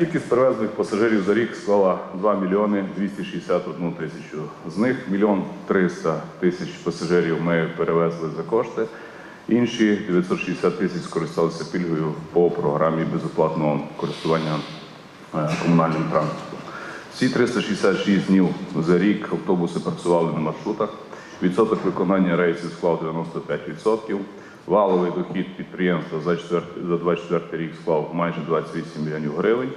Кількість перевезених пасажирів за рік склала 2 мільйони 261 тисячу. З них 1 мільйон 300 тисяч пасажирів ми перевезли за кошти. Інші 960 тисяч скористалися пільгою по програмі безоплатного користування е, комунальним транспортом. Всі 366 днів за рік автобуси працювали на маршрутах. Відсоток виконання рейсів склав 95%. Валовий дохід підприємства за 4 за 24 рік склав майже 28 мільйонів гривень.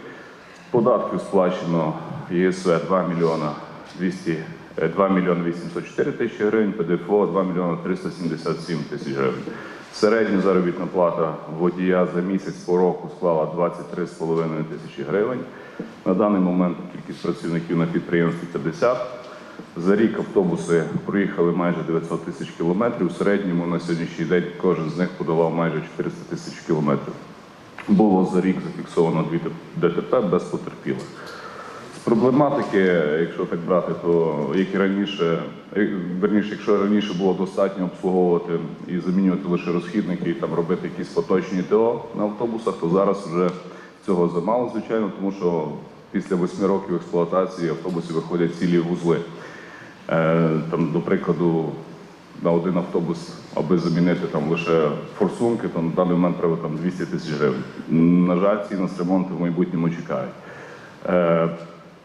Податків сплачено ЄСВ 2 мільйона 200, е, 2 мільйони 804 тисячі гривень, ПДФО 2 мільйони 377 тисяч гривень. Середня заробітна плата водія за місяць по року склала 23,5 тисячі гривень. На даний момент кількість працівників на підприємстві 50. За рік автобуси проїхали майже 900 тисяч кілометрів. В середньому на сьогоднішній день кожен з них подолав майже 400 тисяч кілометрів. Було за рік зафіксовано дві ДТП без потерпілих. З проблематики, якщо так брати, то як і раніше, е, верніше, якщо раніше було достатньо обслуговувати і замінювати лише розхідники і там робити якісь поточні ТО на автобусах, то зараз вже цього замало, звичайно, тому що після восьми років експлуатації автобуси виходять цілі вузли. Е, Там, до прикладу, на один автобус, аби замінити там лише форсунки, то на даний момент треба там 200 тисяч гривень. На жаль, ці нас ремонти в майбутньому чекають. Е,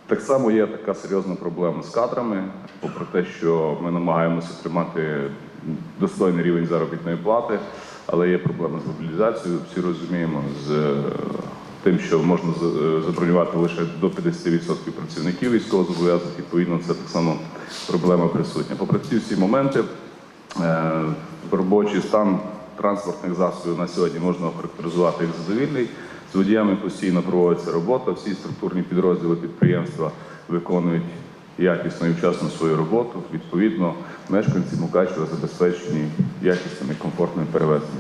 Так само є така серйозна проблема з кадрами, попри те, що ми намагаємося тримати достойний рівень заробітної плати, але є проблема з мобілізацією. Всі розуміємо з е, тим, що можна е, забронювати лише до 50% працівників військовозобов'язаних. Відповідно, це так само проблема присутня. Попри ці всі моменти, робочий стан транспортних засобів на сьогодні можна охарактеризувати як задовільний. З водіями постійно проводиться робота. Всі структурні підрозділи підприємства виконують якісно і вчасно свою роботу. Відповідно, мешканці Мукачева забезпечені якісним і комфортним перевезенням.